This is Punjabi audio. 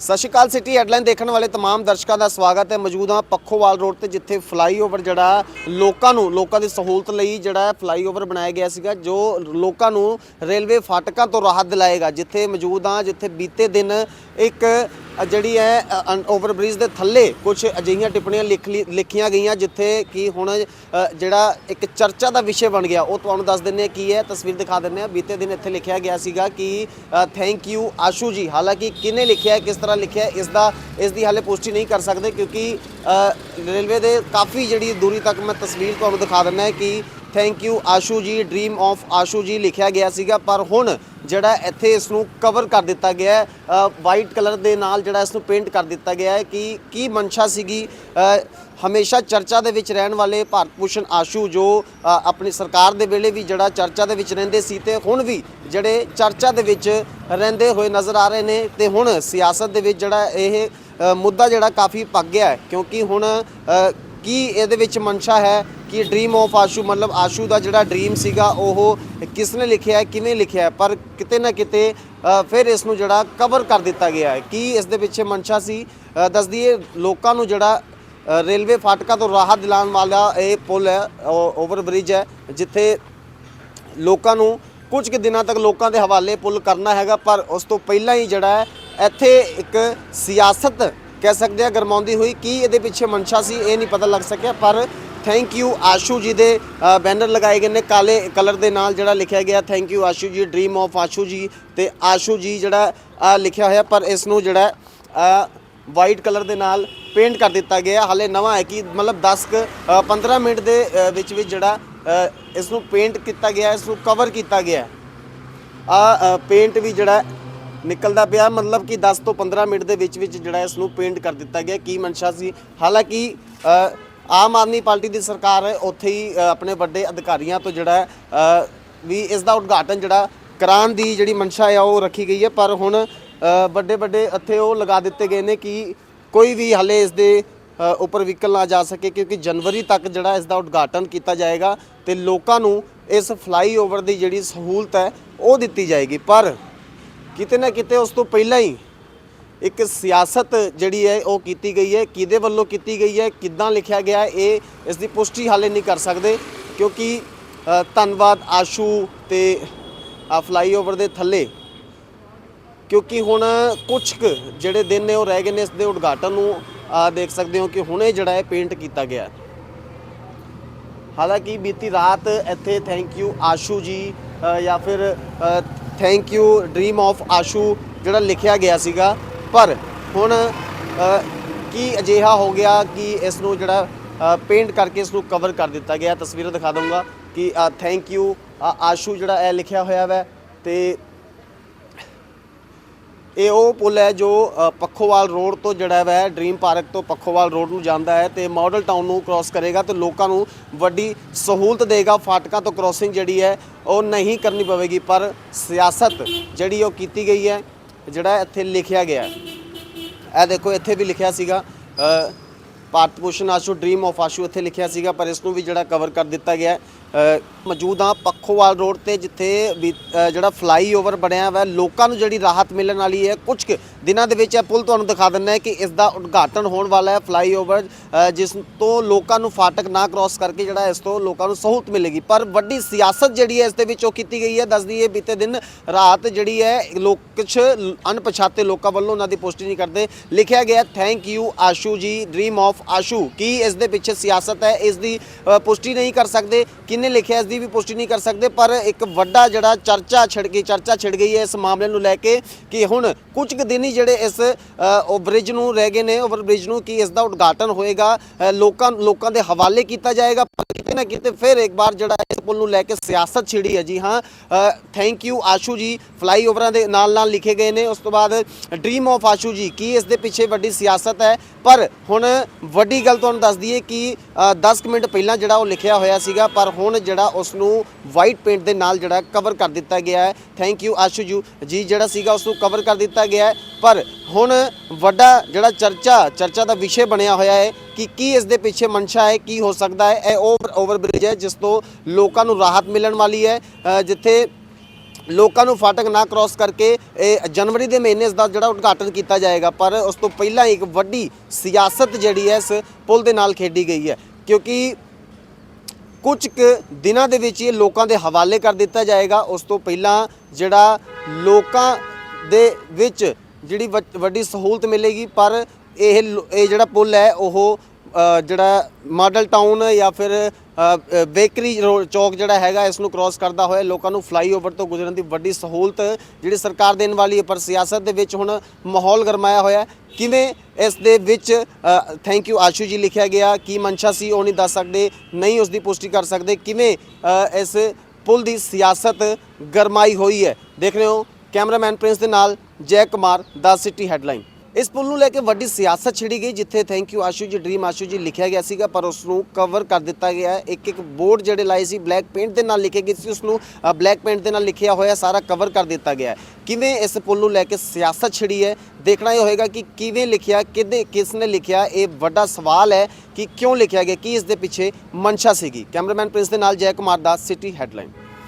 ਸਤਿ ਸ਼੍ਰੀ ਅਕਾਲ ਸਿਟੀ ਹੈਡਲਾਈਨ ਦੇਖਣ ਵਾਲੇ तमाम ਦਰਸ਼ਕਾਂ ਦਾ ਸਵਾਗਤ ਹੈ ਮੌਜੂਦ ਹਾਂ ਪੱਖੋਵਾਲ ਰੋਡ ਤੇ ਜਿੱਥੇ ਫਲਾਈਓਵਰ ਜਿਹੜਾ ਲੋਕਾਂ ਨੂੰ ਲੋਕਾਂ ਦੀ ਸਹੂਲਤ ਲਈ ਜਿਹੜਾ ਫਲਾਈਓਵਰ ਬਣਾਇਆ ਗਿਆ ਸੀਗਾ ਜੋ ਲੋਕਾਂ ਨੂੰ ਰੇਲਵੇ ਫਾਟਕਾਂ ਤੋਂ ਰਾਹਤ ਦਿਲਾਏਗਾ ਜਿੱਥੇ ਮੌਜੂਦ ਹਾਂ ਜਿੱਥੇ ਬੀਤੇ ਦਿਨ ਇੱਕ ਜਿਹੜੀ ਹੈ ਓਵਰਬ੍ਰਿਜ ਦੇ ਥੱਲੇ ਕੁਝ ਅਜਿਹੀਆਂ ਟਿੱਪਣੀਆਂ ਲਿਖ ਲਈ- ਲਿਖੀਆਂ ਗਈਆਂ ਜਿੱਥੇ ਕਿ ਹੁਣ ਜਿਹੜਾ ਇੱਕ ਚਰਚਾ ਦਾ ਵਿਸ਼ੇ ਬਣ ਗਿਆ। ਉਹ ਤੁਹਾਨੂੰ ਦੱਸ ਦਿੰਨੇ ਆ ਕੀ ਹੈ, ਤਸਵੀਰ ਦਿਖਾ ਦਿੰਨੇ ਆ ਬੀਤੇ ਦਿਨ ਇੱਥੇ ਲਿਖਿਆ ਗਿਆ ਸੀਗਾ ਕਿ ਥੈਂਕ ਯੂ ਆਸ਼ੂ ਜੀ। ਹਾਲਾਂਕਿ ਕਿਹਨੇ ਲਿਖਿਆ, ਕਿਸ ਤਰ੍ਹਾਂ ਲਿਖਿਆ, ਇਸ ਦਾ, ਇਸ ਦੀ ਹਾਲੇ ਪੁਸ਼ਟੀ ਨਹੀਂ ਕਰ ਸਕਦੇ ਕਿਉਂਕਿ ਰੇਲਵੇ ਦੇ ਕਾਫੀ ਜਿਹੜੀ ਦੂਰੀ ਤੱਕ ਮੈਂ ਤਸਵੀਰ ਤੁਹਾਨੂੰ ਦਿਖਾ ਦਿੰਨਾ ਹੈ ਕਿ ਥੈਂਕ ਯੂ ਆਸ਼ੂ ਜੀ ਡ੍ਰੀਮ ਆਫ ਆਸ਼ੂ ਜੀ ਲਿਖਿਆ ਗਿਆ ਸੀਗਾ। ਪਰ ਹੁਣ ਜਿਹੜਾ ਇੱਥੇ ਇਸ ਨੂੰ ਕਵਰ ਕਰ ਦਿੱਤਾ ਗਿਆ ਹੈ ਵਾਈਟ ਕਲਰ ਦੇ ਨਾਲ ਜਿਹੜਾ ਇਸ ਨੂੰ ਪੇਂਟ ਕਰ ਦਿੱਤਾ ਗਿਆ ਹੈ ਕਿ ਕੀ ਮਨਸ਼ਾ ਸੀਗੀ ਹਮੇਸ਼ਾ ਚਰਚਾ ਦੇ ਵਿੱਚ ਰਹਿਣ ਵਾਲੇ ਭਾਰਤ ਭੂਸ਼ਣ ਆਸ਼ੂ ਜੋ ਆਪਣੀ ਸਰਕਾਰ ਦੇ ਵੇਲੇ ਵੀ ਜਿਹੜਾ ਚਰਚਾ ਦੇ ਵਿੱਚ ਰਹਿੰਦੇ ਸੀ ਤੇ ਹੁਣ ਵੀ ਜਿਹੜੇ ਚਰਚਾ ਦੇ ਵਿੱਚ ਰਹਿੰਦੇ ਹੋਏ ਨਜ਼ਰ ਆ ਰਹੇ ਨੇ ਤੇ ਹੁਣ ਸਿਆਸਤ ਦੇ ਵਿੱਚ ਜਿਹੜਾ ਇਹ ਮੁੱਦਾ ਜਿਹੜਾ ਕਾਫੀ ਪੱਕ ਗਿਆ ਕਿਉਂਕਿ ਹੁਣ ਕੀ ਇਹਦੇ ਵਿੱਚ ਮਨਸ਼ਾ ਹੈ ਕਿ ਡ੍ਰੀਮ ਆਫ ਆਸ਼ੂ ਮਤਲਬ ਆਸ਼ੂ ਦਾ ਜਿਹੜਾ ਡ੍ਰੀਮ ਸੀਗਾ ਉਹ ਕਿਸ ਨੇ ਲਿਖਿਆ ਹੈ ਕਿਵੇਂ ਲਿਖਿਆ ਪਰ ਕਿਤੇ ਨਾ ਕਿਤੇ ਫਿਰ ਇਸ ਨੂੰ ਜਿਹੜਾ ਕਵਰ ਕਰ ਦਿੱਤਾ ਗਿਆ ਹੈ। ਕੀ ਇਸ ਦੇ ਪਿੱਛੇ ਮਨਸ਼ਾ ਸੀ? ਅ, ਦੱਸ ਦਈਏ ਲੋਕਾਂ ਨੂੰ ਜਿਹੜਾ ਰੇਲਵੇ ਫਾਟਕਾਂ ਤੋਂ ਰਾਹਤ ਦਿਲਾਉਣ ਵਾਲਾ ਇਹ ਪੁਲ ਹੈ ਓਵਰ ਬ੍ਰਿਜ ਹੈ ਜਿੱਥੇ ਲੋਕਾਂ ਨੂੰ ਕੁਝ ਕੁ ਦਿਨਾਂ ਤੱਕ ਲੋਕਾਂ ਦੇ ਹਵਾਲੇ ਪੁਲ ਕਰਨਾ ਹੈਗਾ ਪਰ ਉਸ ਤੋਂ ਪਹਿਲਾਂ ਹੀ ਜਿਹੜਾ ਹੈ ਇੱਥੇ ਇੱਕ ਸਿਆਸਤ ਕਹਿ ਸਕਦੇ ਆ ਗਰਮਾਉਂਦੀ ਹੋਈ। ਕੀ ਇਹਦੇ ਪਿੱਛੇ ਮਨਸ਼ਾ ਸੀ? ਇਹ ਨਹੀਂ ਪਤਾ ਲੱਗ ਸਕਿਆ ਪਰ ਥੈਂਕ ਯੂ ਆਸ਼ੂ ਜੀ ਦੇ ਬੈਨਰ ਲਗਾਏ ਗਏ ਨੇ ਕਾਲੇ ਕਲਰ ਦੇ ਨਾਲ ਜਿਹੜਾ ਲਿਖਿਆ ਗਿਆ। ਥੈਂਕ ਯੂ ਆਸ਼ੂ ਜੀ ਡ੍ਰੀਮ ਆਫ ਆਸ਼ੂ ਜੀ ਤੇ ਆਸ਼ੂ ਜੀ ਜਿਹੜਾ ਲਿਖਿਆ ਹੋਇਆ ਪਰ ਇਸ ਨੂੰ ਜਿਹੜਾ ਵਾਈਟ ਕਲਰ ਦੇ ਨਾਲ ਪੇਂਟ ਕਰ ਦਿੱਤਾ ਗਿਆ। ਹਾਲੇ ਨਵਾਂ ਹੈ ਕਿ ਮਤਲਬ 10 ਕੁ, ਅ, 15 ਮਿੰਟ ਦੇ ਵਿੱਚ ਵਿੱਚ ਜਿਹੜਾ ਇਸ ਨੂੰ ਪੇਂਟ ਕੀਤਾ ਗਿਆ ਇਸ ਨੂੰ ਕਵਰ ਕੀਤਾ ਗਿਆ। ਆ ਪੇਂਟ ਵੀ ਜਿਹੜਾ ਨਿਕਲਦਾ ਪਿਆ ਮਤਲਬ ਕਿ 10 ਤੋਂ 15 ਮਿੰਟ ਦੇ ਵਿੱਚ ਵਿੱਚ ਜਿਹੜਾ ਇਸ ਨੂੰ ਪੇਂਟ ਕਰ ਦਿੱਤਾ ਗਿਆ। ਕੀ ਮਨਸ਼ਾ ਸੀ? ਹਾਲਾਂਕਿ ਆਮ ਆਦਮੀ ਪਾਰਟੀ ਦੀ ਸਰਕਾਰ ਹੈ ਉੱਥੇ ਹੀ ਆਪਣੇ ਵੱਡੇ ਅਧਿਕਾਰੀਆਂ ਤੋਂ ਜਿਹੜਾ ਵੀ ਇਸ ਦਾ ਉਦਘਾਟਨ ਜਿਹੜਾ ਕਰਾਉਣ ਦੀ ਜਿਹੜੀ ਮਨਸ਼ਾ ਹੈ ਉਹ ਰੱਖੀ ਗਈ ਹੈ। ਪਰ ਹੁਣ ਵੱਡੇ ਵੱਡੇ ਇੱਥੇ ਉਹ ਲਗਾ ਦਿੱਤੇ ਗਏ ਨੇ ਕਿ ਕੋਈ ਵੀ ਹਲੇ ਇਸ ਦੇ ਉੱਪਰ ਵਹੀਕਲ ਨਾ ਜਾ ਸਕੇ, ਕਿਉਂਕਿ ਜਨਵਰੀ ਤੱਕ ਜਿਹੜਾ ਇਸ ਦਾ ਉਦਘਾਟਨ ਕੀਤਾ ਜਾਏਗਾ ਤੇ ਲੋਕਾਂ ਨੂੰ ਇਸ ਫਲਾਈਓਵਰ ਦੀ ਜਿਹੜੀ ਸਹੂਲਤ ਹੈ, ਉਹ ਦਿੱਤੀ ਜਾਏਗੀ। ਪਰ ਕਿਤੇ ਨਾ ਕਿਤੇ ਉਸ ਤੋਂ ਪਹਿਲਾਂ ਹੀ ਇੱਕ ਸਿਆਸਤ ਜਿਹੜੀ ਹੈ ਉਹ ਕੀਤੀ ਗਈ ਹੈ, ਕਿਹਦੇ ਵੱਲੋਂ ਕੀਤੀ ਗਈ ਹੈ, ਕਿੱਦਾਂ ਲਿਖਿਆ ਗਿਆ ਇਹ ਇਸ ਦੀ ਪੁਸ਼ਟੀ ਹਾਲੇ ਨਹੀਂ ਕਰ ਸਕਦੇ ਕਿਉਂਕਿ ਧੰਨਵਾਦ ਆਸ਼ੂ ਤੇ ਆ ਫਲਾਈਓਵਰ ਦੇ ਥੱਲੇ ਕਿਉਂਕਿ ਹੁਣ ਕੁਝ ਕੁ ਜਿਹੜੇ ਦਿਨ ਨੇ ਉਹ ਰਹਿ ਗਏ ਨੇ ਇਸ ਦੇ ਉਦਘਾਟਨ ਨੂੰ ਦੇਖ ਸਕਦੇ ਹੋ ਕਿ ਹੁਣੇ ਜਿਹੜਾ ਹੈ ਪੇਂਟ ਕੀਤਾ ਗਿਆ ਹੈ। ਹਾਲਾਂਕਿ ਬੀਤੀ ਰਾਤ ਇੱਥੇ ਥੈਂਕ ਯੂ ਆਸ਼ੂ ਜੀ ਜਾਂ ਫਿਰ thank you dream of Ashu ਜਿਹੜਾ ਲਿਖਿਆ ਗਿਆ ਸੀਗਾ ਪਰ ਹੁਣ ਕੀ ਅਜਿਹਾ ਹੋ ਗਿਆ ਕਿ ਇਸ ਨੂੰ ਜਿਹੜਾ ਪੇਂਟ ਕਰਕੇ ਇਸ ਨੂੰ ਕਵਰ ਕਰ ਦਿੱਤਾ ਗਿਆ? ਤਸਵੀਰਾਂ ਦਿਖਾ ਦਊਂਗਾ ਕਿ ਥੈਂਕ ਯੂ ਆਸ਼ੂ ਜਿਹੜਾ ਇਹ ਲਿਖਿਆ ਹੋਇਆ ਵੈ ਤੇ ਇਹ ਉਹ ਪੁਲ ਹੈ ਜੋ ਪੱਖੋਵਾਲ ਰੋਡ ਤੋਂ ਜਿਹੜਾ ਹੈ ਡ੍ਰੀਮ ਪਾਰਕ ਤੋਂ ਪੱਖੋਵਾਲ ਰੋਡ ਨੂੰ ਜਾਂਦਾ ਹੈ ਤੇ ਮਾਡਲ ਟਾਊਨ ਨੂੰ ਕ੍ਰਾਸ ਕਰੇਗਾ ਤੇ ਲੋਕਾਂ ਨੂੰ ਵੱਡੀ ਸਹੂਲਤ ਦੇਗਾ। ਫਾਟਕਾਂ ਤੋਂ ਕ੍ਰਾਸਿੰਗ ਜਿਹੜੀ ਹੈ, ਉਹ ਨਹੀਂ ਕਰਨੀ ਪਵੇਗੀ, ਪਰ ਸਿਆਸਤ ਜਿਹੜੀ ਉਹ ਕੀਤੀ ਗਈ ਹੈ ਜਿਹੜਾ ਇੱਥੇ ਲਿਖਿਆ ਗਿਆ ਹੈ। ਇਹ ਦੇਖੋ ਇੱਥੇ ਵੀ ਲਿਖਿਆ ਸੀਗਾ ਭਾਰਤ ਭੂਸ਼ਣ ਆਸ਼ੂ ਡ੍ਰੀਮ ਆਫ ਆਸ਼ੂ ਇੱਥੇ ਲਿਖਿਆ ਸੀਗਾ ਪਰ ਇਸ ਨੂੰ ਵੀ ਜਿਹੜਾ ਕਵਰ ਕਰ ਦਿੱਤਾ ਗਿਆ ਮੌਜੂਦ ਹਾਂ ਪੱਖੋਵਾਲ ਰੋਡ ਤੇ ਜਿੱਥੇ ਵੀ, ਜਿਹੜਾ ਫਲਾਈਓਵਰ ਬਣਿਆ ਹੋਇਆ ਲੋਕਾਂ ਨੂੰ ਜਿਹੜੀ ਰਾਹਤ ਮਿਲਣ ਵਾਲੀ ਹੈ ਕੁਝ ਕੁ ਦਿਨਾਂ ਦੇ ਵਿੱਚ ਇਹ ਪੁਲ ਤੁਹਾਨੂੰ ਦਿਖਾ ਦਿੰਦਾ ਹੈ ਕਿ ਇਸ ਦਾ ਉਦਘਾਟਨ ਹੋਣ ਵਾਲਾ ਹੈ ਫਲਾਈਓਵਰ ਜਿਸ ਤੋਂ ਲੋਕਾਂ ਨੂੰ ਫਾਟਕ ਨਾ ਕ੍ਰਾਸ ਕਰਕੇ ਜਿਹੜਾ ਇਸ ਤੋਂ ਲੋਕਾਂ ਨੂੰ ਸਹੂਲਤ ਮਿਲੇਗੀ। ਪਰ ਵੱਡੀ ਸਿਆਸਤ ਜਿਹੜੀ ਹੈ ਇਸ ਦੇ ਵਿੱਚ ਉਹ ਕੀਤੀ ਗਈ ਹੈ। ਦੱਸਦੀ ਹੈ ਬੀਤੇ ਦਿਨ ਰਾਤ ਜਿਹੜੀ ਹੈ, ਲੋਕ ਕੁਝ ਅਣਪਛਾਤੇ ਲੋਕਾਂ ਵੱਲੋਂ ਉਹਨਾਂ ਦੀ ਪੁਸ਼ਟੀ ਨਹੀਂ ਕਰਦੇ। ਲਿਖਿਆ ਗਿਆ ਥੈਂਕ ਯੂ ਆਸ਼ੂ ਜੀ ਡ੍ਰੀਮ ਆਫ ਆਸ਼ੂ। ਕੀ ਇਸ ਦੇ ਪਿੱਛੇ ਸਿਆਸਤ ਹੈ? ਇਸ ਦੀ ਪੁਸ਼ਟੀ ਨਹੀਂ ਕਰ ਸਕਦੇ। ਕਿੰਨੇ ਲਿਖਿਆ, ਇਸ ਦੀ ਵੀ ਪੁਸ਼ਟੀ ਨਹੀਂ ਕਰ ਸਕਦੇ। ਪਰ ਇੱਕ ਵੱਡਾ ਜਿਹੜਾ ਚਰਚਾ ਛਿੜ ਗਈ, ਚਰਚਾ ਛਿੜ ਗਈ ਹੈ ਇਸ ਮਾਮਲੇ ਨੂੰ ਲੈ ਕੇ ਕਿ ਹੁਣ ਕੁਝ ਕੁ ਦਿਨ ਹੀ ਜਿਹੜੇ ਇਸ ਅ, ਨੂੰ ਰਹਿ ਗਏ ਨੇ ਓਵਰਬ੍ਰਿਜ ਨੂੰ ਕੀ ਇਸ ਦਾ ਉਦਘਾਟਨ ਹੋਏਗਾ ਲੋਕਾਂ ਲੋਕਾਂ ਦੇ ਹਵਾਲੇ ਕੀਤਾ ਜਾਏਗਾ ਪਰ ਕਿਤੇ ਨਾ ਕਿਤੇ ਫਿਰ ਇੱਕ ਵਾਰ ਜਿਹੜਾ ਇਸ ਪੁਲ ਨੂੰ ਲੈ ਕੇ ਸਿਆਸਤ ਛਿੜੀ ਹੈ। ਜੀ ਹਾਂ ਥੈਂਕ ਯੂ ਆਸ਼ੂ ਜੀ ਫਲਾਈਓਵਰਾਂ ਦੇ ਨਾਲ ਨਾਲ ਲਿਖੇ ਗਏ ਨੇ। ਉਸ ਤੋਂ ਬਾਅਦ ਡ੍ਰੀਮ ਆਫ ਆਸ਼ੂ ਜੀ ਕੀ ਇਸ ਦੇ ਪਿੱਛੇ ਵੱਡੀ ਸਿਆਸਤ ਹੈ? ਪਰ ਹੁਣ ਵੱਡੀ ਗੱਲ ਤੁਹਾਨੂੰ ਦੱਸ ਦਈਏ ਕਿ ਅ, 10 ਕੁ ਮਿੰਟ ਪਹਿਲਾਂ ਜਿਹੜਾ ਉਹ ਲਿਖਿਆ ਹੋਇਆ ਸੀਗਾ ਪਰ ਹੁਣ ਜਿਹੜਾ ਉਸ ਨੂੰ ਵਾਈਟ ਪੇਂਟ ਦੇ ਨਾਲ ਜਿਹੜਾ ਕਵਰ ਕਰ ਦਿੱਤਾ ਗਿਆ ਹੈ। ਥੈਂਕ ਯੂ ਆਸ਼ੂ ਜੀ ਜੀ ਜਿਹੜਾ ਸੀਗਾ ਉਸ ਨੂੰ ਕਵਰ ਕਰ ਦਿੱਤਾ ਗਿਆ ਹੈ। ਪਰ ਹੁਣ ਵੱਡਾ ਜਿਹੜਾ ਚਰਚਾ ਚਰਚਾ ਦਾ ਵਿਸ਼ੇ ਬਣਿਆ ਹੋਇਆ ਹੈ ਕਿ ਕੀ ਇਸ ਦੇ ਪਿੱਛੇ ਮਨਸ਼ਾ ਹੈ, ਕੀ ਹੋ ਸਕਦਾ ਹੈ, ਇਹ ਓਵਰ ਓਵਰ ਬ੍ਰਿਜ ਹੈ, ਜਿਸ ਤੋਂ ਲੋਕਾਂ ਨੂੰ ਰਾਹਤ ਮਿਲਣ ਵਾਲੀ ਹੈ ਜਿੱਥੇ ਲੋਕਾਂ ਨੂੰ ਫਾਟਕ ਨਾ ਕ੍ਰਾਸ ਕਰਕੇ ਇਹ ਜਨਵਰੀ ਦੇ ਮਹੀਨੇ ਇਸ ਦਾ ਜਿਹੜਾ ਉਦਘਾਟਨ ਕੀਤਾ ਜਾਏਗਾ, ਪਰ ਉਸ ਤੋਂ ਪਹਿਲਾਂ ਇੱਕ ਵੱਡੀ ਸਿਆਸਤ ਜਿਹੜੀ ਹੈ, ਇਸ ਪੁਲ ਦੇ ਨਾਲ ਖੇਡੀ ਗਈ ਹੈ। ਕਿਉਂਕਿ ਕੁਝ ਕੁ ਦਿਨਾਂ ਦੇ ਵਿੱਚ ਇਹ ਲੋਕਾਂ ਦੇ ਹਵਾਲੇ ਕਰ ਦਿੱਤਾ ਜਾਏਗਾ, ਉਸ ਤੋਂ ਪਹਿਲਾਂ ਜਿਹੜਾ ਲੋਕਾਂ ਦੇ ਵਿੱਚ ਜਿਹੜੀ ਵੱਡ- ਵੱਡੀ ਸਹੂਲਤ ਮਿਲੇਗੀ, ਪਰ ਇਹ ਲੋ- ਇਹ ਜਿਹੜਾ ਪੁਲ ਹੈ, ਉਹ ਜਿਹੜਾ ਮਾਡਲ ਟਾਊਨ ਜਾਂ ਫਿਰ ਬੇਕਰੀ ਰੋ- ਚੌਕ ਜਿਹੜਾ ਹੈਗਾ, ਇਸ ਨੂੰ ਕ੍ਰਾਸ ਕਰਦਾ ਹੋਇਆ, ਲੋਕਾਂ ਨੂੰ ਫਲਾਈਓਵਰ ਤੋਂ ਗੁਜ਼ਰਨ ਦੀ ਵੱਡੀ ਸਹੂਲਤ ਜਿਹੜੀ ਸਰਕਾਰ ਦੇਣ ਵਾਲੀ ਹੈ, ਪਰ ਸਿਆਸਤ ਦੇ ਵਿੱਚ ਹੁਣ ਮਾਹੌਲ ਗਰਮਾਇਆ ਹੋਇਆ ਕਿਵੇਂ ਇਸ ਦੇ ਵਿੱਚ ਥੈਂਕ ਯੂ ਆਸ਼ੂ ਜੀ ਲਿਖਿਆ ਗਿਆ, ਕੀ ਮਨਸ਼ਾ ਸੀ, ਉਹ ਨਹੀਂ ਦੱਸ ਸਕਦੇ, ਨਹੀਂ ਉਸ ਦੀ ਪੁਸ਼ਟੀ ਕਰ ਸਕਦੇ, ਕਿਵੇਂ ਇਸ ਪੁਲ ਦੀ ਸਿਆਸਤ ਗਰਮਾਈ ਹੋਈ ਹੈ। ਦੇਖ ਰਹੇ ਹੋ ਕੈਮਰਾਮੈਨ ਪ੍ਰਿੰਸ ਦੇ ਨਾਲ ਜੈ ਕੁਮਾਰ ਦਾ ਸਿਟੀ ਹੈਡਲਾਈਨ। ਇਸ ਪੁਲ ਨੂੰ ਲੈ ਕੇ ਵੱਡੀ ਸਿਆਸਤ ਛਿੜੀ ਗਈ, ਜਿੱਥੇ ਥੈਂਕ ਯੂ ਆਸ਼ੂ ਜੀ ਡ੍ਰੀਮ ਆਸ਼ੂ ਜੀ ਲਿਖਿਆ ਗਿਆ ਸੀਗਾ, ਪਰ ਉਸ ਨੂੰ ਕਵਰ ਕਰ ਦਿੱਤਾ ਗਿਆ ਹੈ। ਇੱਕ ਇੱਕ ਬੋਰਡ ਜਿਹੜੇ ਲਾਏ ਸੀ ਬਲੈਕ ਪੇਂਟ ਦੇ ਨਾਲ ਲਿਖੇ ਗਏ ਸੀ ਉਸ ਨੂੰ ਬਲੈਕ ਪੇਂਟ ਦੇ ਨਾਲ ਲਿਖਿਆ ਹੋਇਆ, ਸਾਰਾ ਕਵਰ ਕਰ ਦਿੱਤਾ ਗਿਆ ਹੈ। ਕਿਵੇਂ ਇਸ ਪੁਲ ਨੂੰ ਲੈ ਕੇ ਸਿਆਸਤ ਛਿੜੀ ਹੈ? ਦੇਖਣਾ ਇਹ ਹੋਏਗਾ ਕਿ ਕਿਵੇਂ ਲਿਖਿਆ, ਕਿਹਦੇ, ਕਿਸ ਨੇ ਲਿਖਿਆ, ਇਹ ਵੱਡਾ ਸਵਾਲ ਹੈ ਕਿ ਕਿਉਂ ਲਿਖਿਆ ਗਿਆ, ਕੀ ਇਸ ਦੇ ਪਿੱਛੇ ਮਨਸ਼ਾ ਸੀਗੀ। ਕੈਮਰਾਮੈਨ ਪ੍ਰਿੰਸ ਦੇ ਨਾਲ ਜੈ ਕੁਮਾਰ ਦਾ ਸਿਟੀ ਹੈਡਲਾਈਨ।